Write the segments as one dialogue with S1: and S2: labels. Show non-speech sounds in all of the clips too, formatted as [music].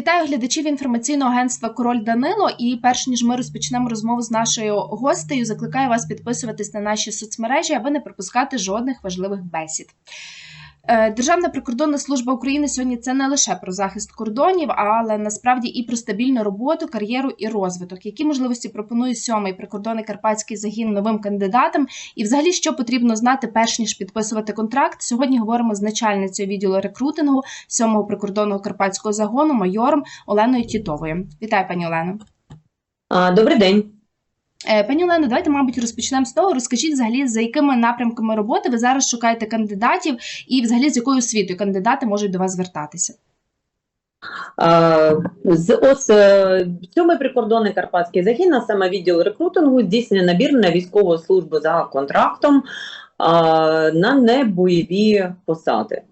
S1: Вітаю глядачів інформаційного агентства Король Данило. І перш ніж ми розпочнемо розмову з нашою гостею, закликаю вас підписуватись на наші соцмережі, аби не пропускати жодних важливих бесід. Е, Державна прикордонна служба України сьогодні це не лише про захист кордонів, але насправді і про стабільну роботу, кар'єру і розвиток. Які можливості пропонує сьомий прикордонний карпатський загін новим кандидатам, і взагалі що потрібно знати, перш ніж підписувати контракт. Сьогодні говоримо з начальницею відділу рекрутингу сьомого прикордонного карпатського загону майором Оленою Тітовою. Вітаю, пані Олено.
S2: Добрий день.
S1: Е, Пані Олено, давайте, мабуть, розпочнемо з того. Розкажіть взагалі, за якими напрямками роботи ви зараз шукаєте кандидатів, і взагалі з якою освітою кандидати можуть до вас звертатися.
S2: З ось е, сьомий прикордонний карпатський загін, а саме відділ рекрутингу, здійснює набір на військову службу за контрактом на небойові посади.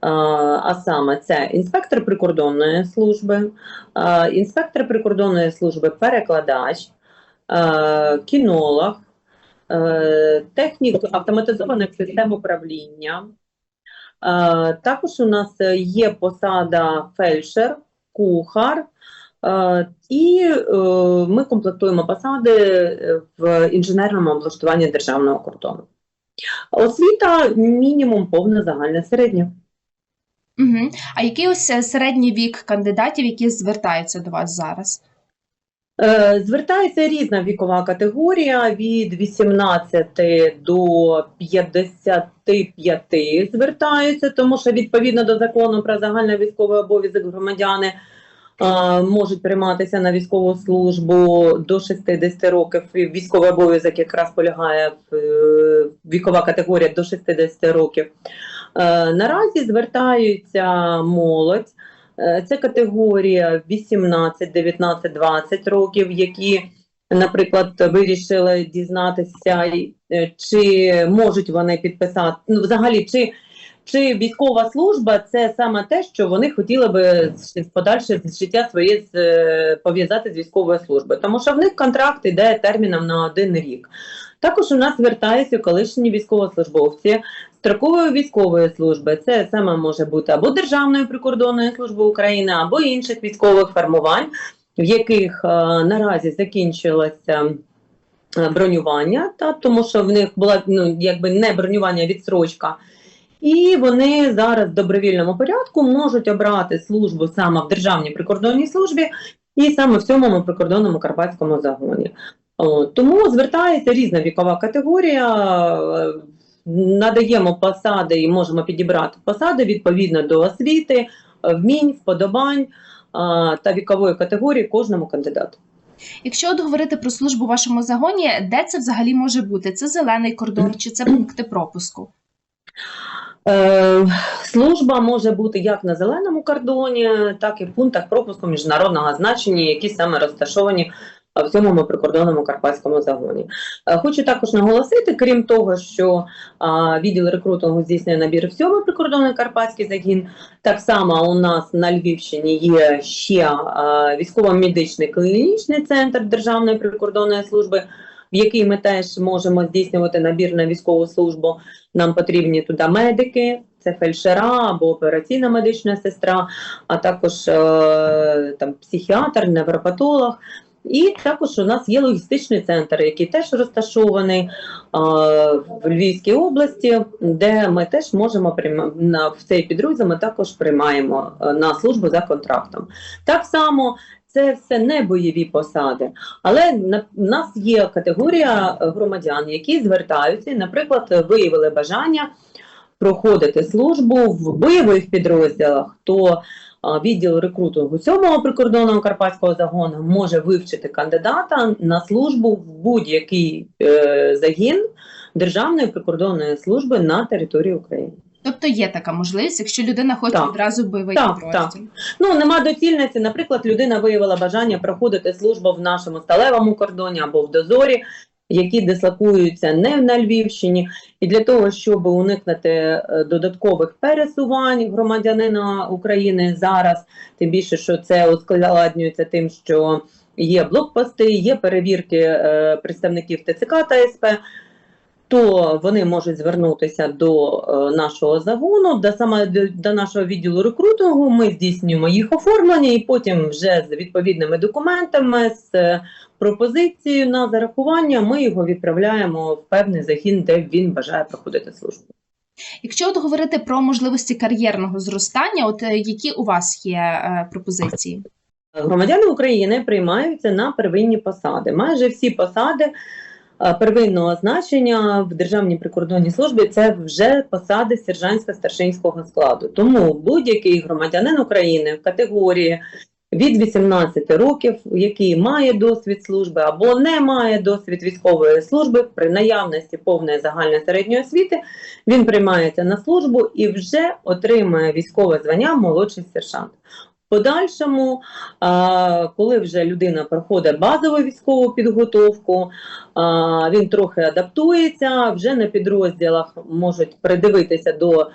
S2: А, саме це інспектор прикордонної служби, інспектор прикордонної служби перекладач, кінолог, е, технік автоматизованих систем управління. Е, Також у нас е, є посада фельдшер, кухар, е, і е, ми комплектуємо посади е, в інженерному облаштуванні державного кордону. Освіта мінімум повна загальна середня.
S1: Угу. А який ось е, середній вік кандидатів, які звертаються до вас зараз?
S2: Е, Звертається різна вікова категорія від 18 до 55 звертаються, тому що відповідно до закону про загальний військовий обов'язок громадяни е, можуть прийматися на військову службу до 60 років. Військовий обов'язок якраз полягає в е, вікова категорія до 60 років. Наразі звертаються молодь. Е, Це категорія 18, 19, 20 років, які, наприклад, вирішили дізнатися, е, чи можуть вони підписати, ну, взагалі, чи, чи військова служба це саме те, що вони хотіли би подальше життя своє з- е, пов'язати з військовою службою, тому що в них контракт йде терміном на один рік. Також у нас звертаються колишні військовослужбовці строкової військової служби. Це саме може бути або Державної прикордонної служби України, або інших військових формувань, в яких е, наразі закінчилося е, бронювання, та тому що в них була ну якби не бронювання, а відстрочка. І вони зараз в добровільному порядку можуть обрати службу саме в Державній прикордонній службі і саме в сьомому прикордонному карпатському загоні. Тому звертається різна вікова категорія. Надаємо посади і можемо підібрати посади відповідно до освіти, вмінь, вподобань та вікової категорії кожному кандидату.
S1: Якщо от говорити про службу в вашому загоні, де це взагалі може бути? Це зелений кордон чи це пункти пропуску?
S2: Е, служба може бути як на зеленому кордоні, так і в пунктах пропуску міжнародного значення, які саме розташовані в сьомому прикордонному карпатському загоні. Е, Хочу також наголосити, крім того, що відділ рекрутингу здійснює набір в сьомий прикордонний карпатський загін. Так само у нас на Львівщині є ще військово-медичний клінічний центр Державної прикордонної служби, в який ми теж можемо здійснювати набір на військову службу. Нам потрібні туди медики, це фельдшера або операційна медична сестра, а також е, там психіатр, невропатолог. І також у нас є логістичний центр, який теж розташований е, в Львівській області, де ми теж можемо на в цей підрозділ ми також приймаємо е, на службу за контрактом. Так само це все не бойові посади, але на у нас є категорія громадян, які звертаються, наприклад, виявили бажання проходити службу в бойових підрозділах. то Відділ рекрутингу сьомого прикордонного карпатського загону може вивчити кандидата на службу в будь-який е, загін Державної прикордонної служби на території України.
S1: Тобто є така можливість, якщо людина хоче
S2: Так.
S1: одразу бойовий
S2: Так,
S1: підрозділ.
S2: Ну нема доцільності. Наприклад, людина виявила бажання проходити службу в нашому сталевому кордоні або в дозорі, які дислокуються не на Львівщині, і для того, щоб уникнути е, додаткових пересувань громадянина України зараз, тим більше, що це ускладнюється тим, що є блокпости, є перевірки е, представників ТЦК та СП. То вони можуть звернутися до е, нашого загону, до саме до, нашого відділу рекрутингу. Ми здійснюємо їх оформлення, і потім вже з відповідними документами, з е, пропозицією на зарахування, ми його відправляємо в певний загін, де він бажає проходити службу.
S1: Якщо от говорити про можливості кар'єрного зростання, от е, які у вас є пропозиції?
S2: Громадяни України приймаються на первинні посади. Майже всі посади первинного значення в Державній прикордонній службі це вже посади сержантсько-старшинського складу. Тому будь-який громадянин України в категорії від 18 років, який має досвід служби або не має досвід військової служби, при наявності повної загальної середньої освіти, він приймається на службу і вже отримує військове звання молодший сержант. Подальшому, коли вже людина проходить базову військову підготовку, він трохи адаптується, вже на підрозділах можуть придивитися до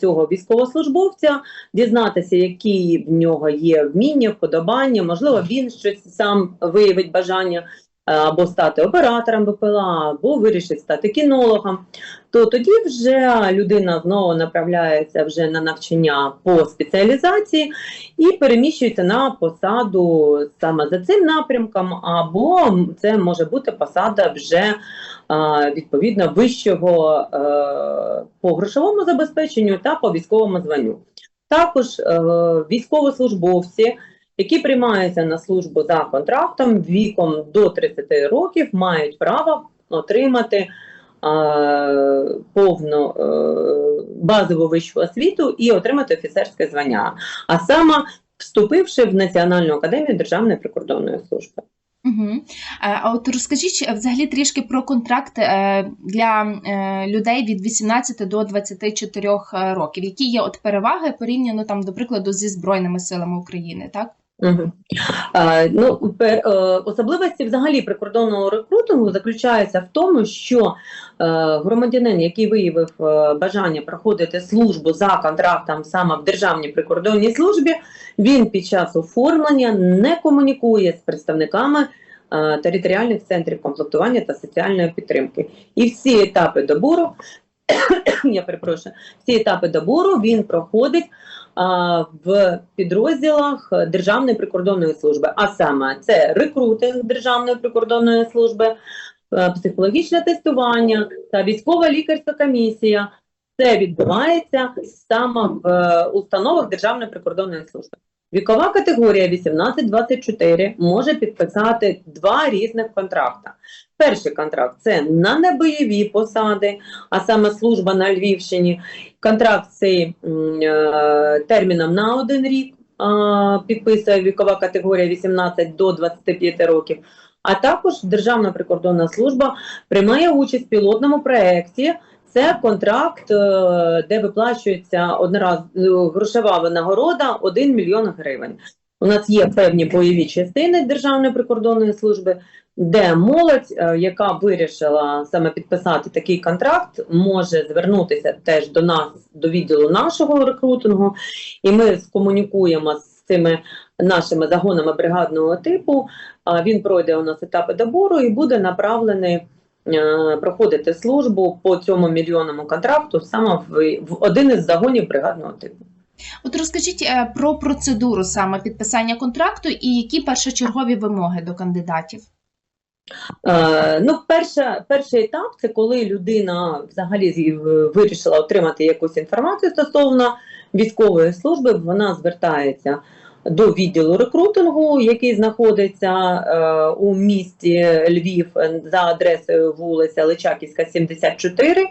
S2: цього військовослужбовця, дізнатися, які в нього є вміння, вподобання, можливо, він щось сам виявить бажання або стати оператором БПЛА, або вирішить стати кінологом, то тоді вже людина знову направляється вже на навчання по спеціалізації і переміщується на посаду саме за цим напрямком, або це може бути посада вже відповідно вищого е, по грошовому забезпеченню та по військовому званню. Також е, військовослужбовці, які приймаються на службу за контрактом віком до 30 років, мають право отримати а, повну е, базову вищу освіту і отримати офіцерське звання, а саме вступивши в Національну академію Державної прикордонної служби.
S1: Угу. А от розкажіть е, взагалі трішки про контракт е, для е, людей від 18 до 24 років. Які є от переваги порівняно там, до прикладу, зі Збройними силами України, так?
S2: Ну, е, особливості взагалі прикордонного рекрутингу заключаються в тому, що е, громадянин, який виявив е, бажання проходити службу за контрактом саме в Державній прикордонній службі, він під час оформлення не комунікує з представниками територіальних центрів комплектування та соціальної підтримки. І всі етапи добору, [coughs] я перепрошую, всі етапи добору він проходить а, в підрозділах Державної прикордонної служби. А саме це рекрутинг Державної прикордонної служби, е, психологічне тестування та військова лікарська комісія. Це відбувається саме в е, установах Державної прикордонної служби. Вікова категорія 18-24 може підписати два різних контракти. Перший контракт це на небойові посади, а саме служба на Львівщині. Контракт цей е, терміном на один рік підписує вікова категорія 18 до 25 років. А також Державна прикордонна служба приймає участь в пілотному проєкті. Це контракт, е, де виплачується однораз е, грошова винагорода 1 мільйон гривень. У нас є певні бойові частини Державної прикордонної служби, де молодь, е, яка вирішила саме підписати такий контракт, може звернутися теж до нас, до відділу нашого рекрутингу, і ми скомунікуємо з цими нашими загонами бригадного типу. Він пройде у нас етапи добору і буде направлений проходити службу по цьому мільйонному контракту саме в, в один із загонів бригадного типу.
S1: От розкажіть е, про процедуру саме підписання контракту і які першочергові вимоги до кандидатів.
S2: Е, ну, перша, перший етап це коли людина взагалі вирішила отримати якусь інформацію стосовно військової служби, вона звертається до відділу рекрутингу, який знаходиться е, у місті Львів е, за адресою вулиця Личаківська, 74.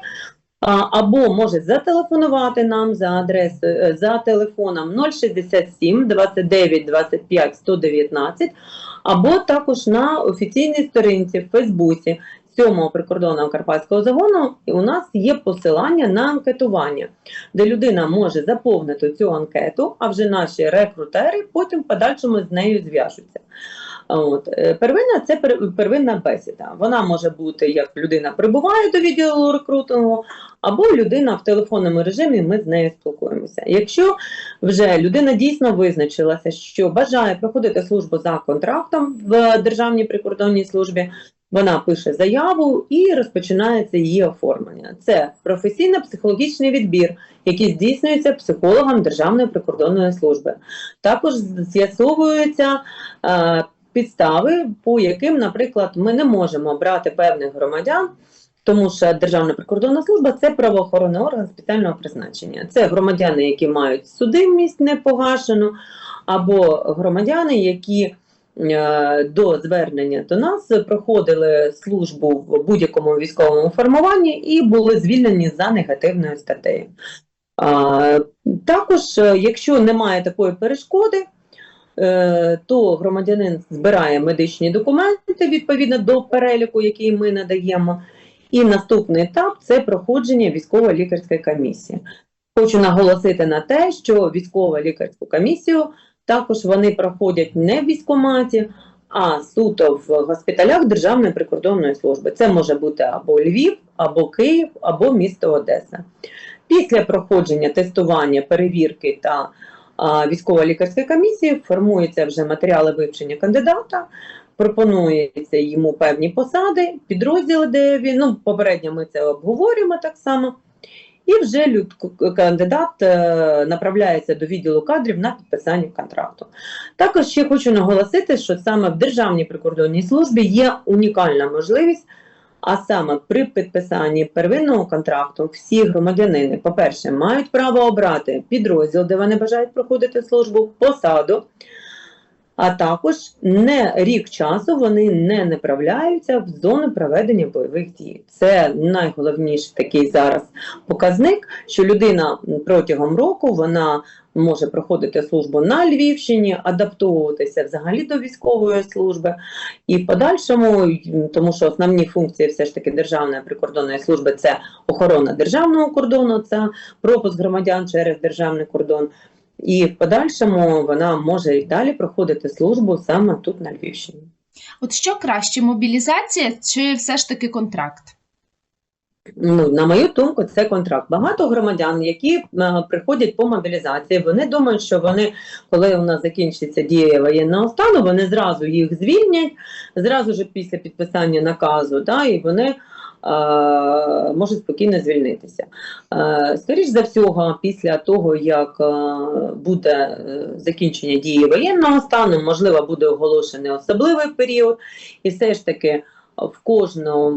S2: Або може зателефонувати нам за адресою е, за телефоном 067 29 25 119, або також на офіційній сторінці в Фейсбуці 7-го прикордонного карпатського загону. У нас є посилання на анкетування, де людина може заповнити цю анкету, а вже наші рекрутери потім в подальшому з нею зв'яжуться. От е, первинна це первинна бесіда. Вона може бути як людина прибуває до відділу рекрутингу, або людина в телефонному режимі. Ми з нею спілкуємося. Якщо вже людина дійсно визначилася, що бажає проходити службу за контрактом в Державній прикордонній службі, Вона пише заяву і розпочинається її оформлення. Це професійно-психологічний відбір, який здійснюється психологом Державної прикордонної служби. Також з'ясовуються е, підстави, по яким, наприклад, ми не можемо брати певних громадян. Тому що Державна прикордонна служба це правоохоронний орган спеціального призначення. Це громадяни, які мають судимість непогашену, або громадяни, які до звернення до нас проходили службу в будь-якому військовому формуванні і були звільнені за негативною статтею. Також, е, якщо немає такої перешкоди, е, то громадянин збирає медичні документи відповідно до переліку, який ми надаємо. І наступний етап це проходження військово-лікарської комісії. Хочу наголосити на те, що військово лікарську комісію також вони проходять не в військкоматі, а суто в госпіталях Державної прикордонної служби. Це може бути або Львів, або Київ, або місто Одеса. Після проходження тестування, перевірки та військово-лікарської комісії формуються вже матеріали вивчення кандидата. Пропонується йому певні посади, підрозділи, де він ну попередньо ми це обговорюємо так само. І вже люд, кандидат е, направляється до відділу кадрів на підписання контракту. Також ще хочу наголосити, що саме в Державній прикордонній службі є унікальна можливість, а саме при підписанні первинного контракту всі громадянини, по-перше, мають право обрати підрозділ, де вони бажають проходити службу, посаду. А також не рік часу вони не направляються в зону проведення бойових дій. Це найголовніший такий зараз показник, що людина протягом року вона може проходити службу на Львівщині, адаптовуватися взагалі до військової служби і в подальшому, тому що основні функції все ж таки Державної прикордонної служби це охорона державного кордону, це пропуск громадян через державний кордон. І в подальшому вона може і далі проходити службу саме тут на Львівщині.
S1: От що краще, мобілізація чи все ж таки контракт?
S2: Ну, на мою думку, це контракт. Багато громадян, які е, приходять по мобілізації, вони думають, що вони, коли у нас закінчиться дія воєнного стану, вони зразу їх звільнять, зразу ж після підписання наказу, да, і вони можуть спокійно звільнитися. Е, скоріш за всього, після того, як е, буде е, закінчення дії воєнного стану, можливо, буде оголошений особливий період, і все ж таки в кожного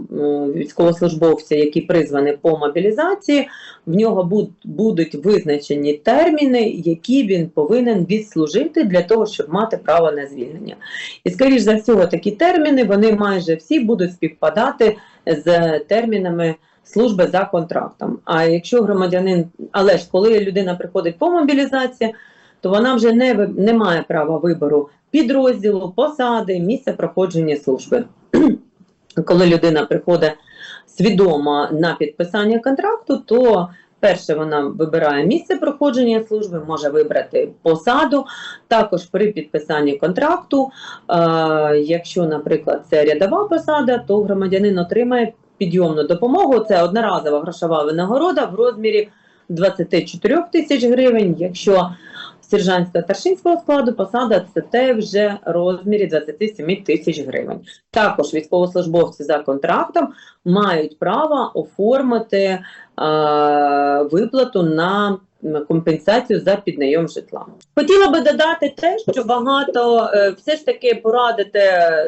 S2: військовослужбовця, який призваний по мобілізації, в нього будуть визначені терміни, які він повинен відслужити для того, щоб мати право на звільнення. І, скоріш за всього, такі терміни вони майже всі будуть співпадати з термінами служби за контрактом. А якщо громадянин, але ж коли людина приходить по мобілізації, то вона вже не, не має права вибору підрозділу, посади, місця проходження служби. [clears throat] Коли людина приходить свідомо на підписання контракту, то перше вона вибирає місце проходження служби, може вибрати посаду. Також при підписанні контракту, е, якщо, наприклад, це рядова посада, то громадянин отримає підйомну допомогу. Це одноразова грошова винагорода в розмірі 24 тисяч гривень. Якщо сержантського старшинського складу посада це те вже розмірі 27 тисяч гривень. Також військовослужбовці за контрактом мають право оформити е, виплату на компенсацію за піднайом житла. Хотіла би додати те, що багато е, все ж таки порадити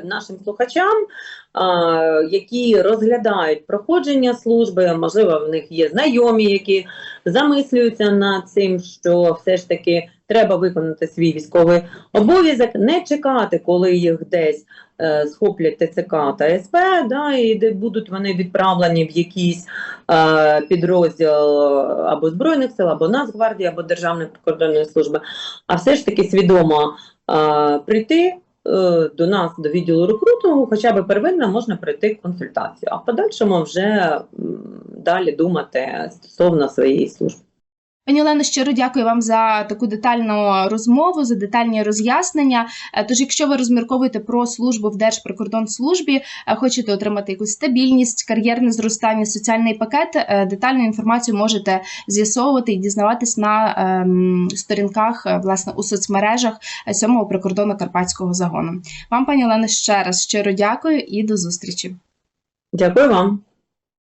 S2: нашим слухачам, е, які розглядають проходження служби, можливо, в них є знайомі, які замислюються над цим, що все ж таки треба виконати свій військовий обов'язок, не чекати, коли їх десь е, схоплять ТЦК та СП, да, і де будуть вони відправлені в якийсь е, підрозділ або Збройних сил, або Нацгвардії, або Державної прикордонної служби, а все ж таки свідомо е, прийти е, до нас, до відділу рекрутингу, хоча б первинно можна пройти консультацію, а в подальшому вже далі думати стосовно своєї служби.
S1: Пані Олено, щиро дякую вам за таку детальну розмову, за детальні роз'яснення. Е, Тож, якщо ви розмірковуєте про службу в Держприкордонслужбі, е, хочете отримати якусь стабільність, кар'єрне зростання, соціальний пакет, е, детальну інформацію можете з'ясовувати і дізнаватись на ем, сторінках власне у соцмережах 7-го прикордонно карпатського загону. Вам, пані Олено, ще раз щиро дякую і до зустрічі.
S2: Дякую вам.